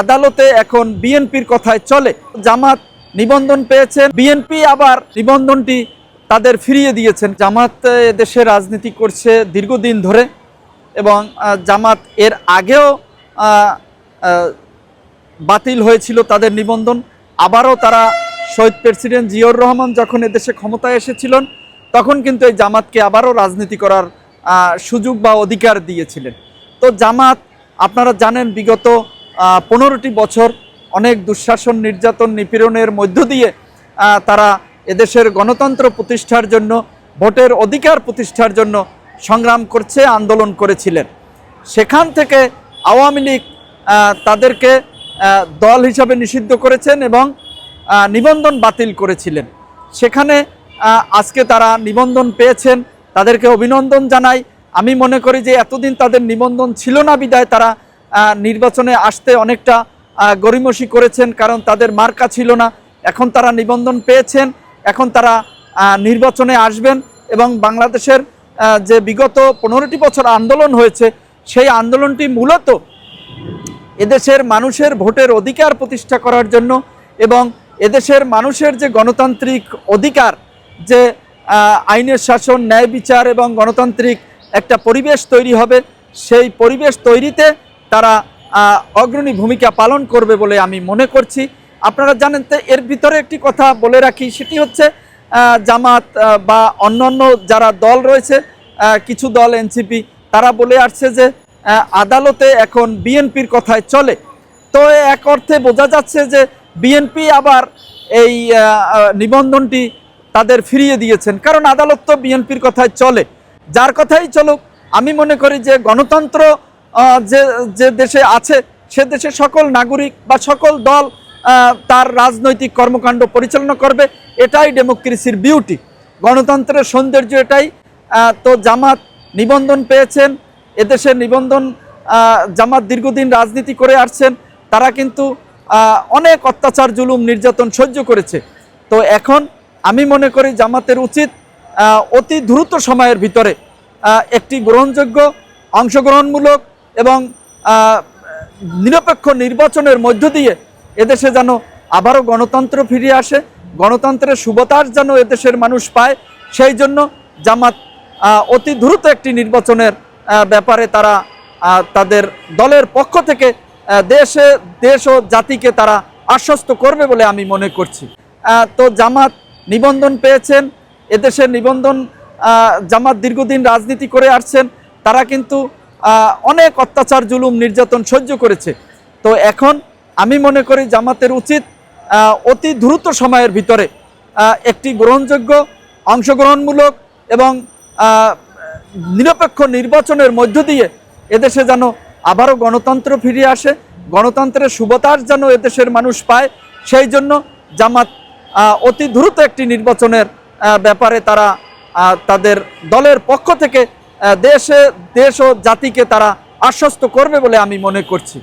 আদালতে এখন বিএনপির কথায় চলে। জামাত নিবন্ধন পেয়েছেন। বিএনপি আবার নিবন্ধনটি তাদের ফিরিয়ে দিয়েছেন। জামাত দেশে রাজনীতি করছে দীর্ঘদিন ধরে এবং জামাত এর আগেও বাতিল হয়েছিল তাদের নিবন্ধন। আবারও তারা শহীদ প্রেসিডেন্ট জিয়র রহমান যখন এদেশে ক্ষমতায় এসেছিলেন, তখন কিন্তু এই জামাতকে আবারও রাজনীতি করার সুযোগ বা অধিকার দিয়েছিলেন। তো জামাত, আপনারা জানেন, বিগত পনেরোটি বছর অনেক দুঃশাসন, নির্যাতন, নিপীড়নের মধ্য দিয়ে তারা এদেশের গণতন্ত্র প্রতিষ্ঠার জন্য, ভোটের অধিকার প্রতিষ্ঠার জন্য সংগ্রাম করছে, আন্দোলন করেছিলেন। সেখান থেকে আওয়ামী লীগ তাদেরকে দল হিসাবে নিষিদ্ধ করেছেন এবং নিবন্ধন বাতিল করেছিলেন। সেখানে আজকে তারা নিবন্ধন পেয়েছেন। তাদেরকে অভিনন্দন জানাই। আমি মনে করি যে এতদিন তাদের নিবন্ধন ছিল না বিদায় তারা নির্বাচনে আসতে অনেকটা গরিমসি করেছেন কারণ তাদের মার্কা ছিল না। এখন তারা নিবন্ধন পেয়েছেন, এখন তারা নির্বাচনে আসবেন এবং বাংলাদেশের যে বিগত পনেরোটি বছর আন্দোলন হয়েছে, সেই আন্দোলনটি মূলত এদেশের মানুষের ভোটের অধিকার প্রতিষ্ঠা করার জন্য এবং এদেশের মানুষের যে গণতান্ত্রিক অধিকার, যে আইনের শাসন, ন্যায় বিচার এবং গণতান্ত্রিক একটা পরিবেশ তৈরি হবে, সেই পরিবেশ তৈরিতে তারা অগ্রণী ভূমিকা পালন করবে বলে আমি মনে করছি। আপনারা জানেন তো, এর ভিতরে একটি কথা বলে রাখি, সেটি হচ্ছে জামাত বা অন্যান্য যারা দল রয়েছে কিছু দল এনসিপি তারা বলে আসছে যে আদালতে এখন বিএনপির কথায় চলে। তো এক অর্থে বোঝা যাচ্ছে যে বিএনপি আবার এই নিবন্ধনটি তাদের ফিরিয়ে দিয়েছেন। কারণ আদালত তো বিএনপির কথায় চলে। যার কথাই চলুক, আমি মনে করি যে গণতন্ত্র যে যে দেশে আছে, সে দেশে সকল নাগরিক বা সকল দল তার রাজনৈতিক কর্মকাণ্ড পরিচালনা করবে, এটাই ডেমোক্রেসির বিউটি গণতন্ত্রের সৌন্দর্য এটাই। তো জামাত নিবন্ধন পেয়েছেন এদেশে নিবন্ধন জামাত দীর্ঘদিন রাজনীতি করে আসছেন, তারা কিন্তু অনেক অত্যাচার, জুলুম, নির্যাতন সহ্য করেছে। তো এখন আমি মনে করি জামাতের উচিত অতি দ্রুত সময়ের ভিতরে একটি গ্রহণযোগ্য, অংশগ্রহণমূলক এবং নিরপেক্ষ নির্বাচনের মধ্য দিয়ে এদেশে যেন আবারও গণতন্ত্র ফিরে আসে, গণতন্ত্রের শুভতার যেন এদেশের মানুষ পায়, সেই জন্য জামাত অতি দ্রুত একটি নির্বাচনের ব্যাপারে তারা তাদের দলের পক্ষ থেকে দেশে, দেশ ও জাতিকে তারা আশ্বস্ত করবে বলে আমি মনে করছি। তো জামাত নিবন্ধন পেয়েছেন, এদেশের নিবন্ধন জামাত দীর্ঘদিন রাজনীতি করে আসছেন, তারা কিন্তু অনেক অত্যাচার, জুলুম, নির্যাতন সহ্য করেছে। তো এখন আমি মনে করি জামাতের উচিত অতি দ্রুত সময়ের ভিতরে একটি গ্রহণযোগ্য, অংশগ্রহণমূলক এবং নিরপেক্ষ নির্বাচনের মধ্য দিয়ে এদেশে যেন আবারও গণতন্ত্র ফিরিয়ে আসে, গণতন্ত্রের শুভতার যেন এদেশের মানুষ পায়, সেই জন্য জামাত অতি দ্রুত একটি নির্বাচনের ব্যাপারে তারা তাদের দলের পক্ষ থেকে দেশে দেশ ও জাতিকে তারা আশ্বস্ত করবে বলে আমি মনে করছি।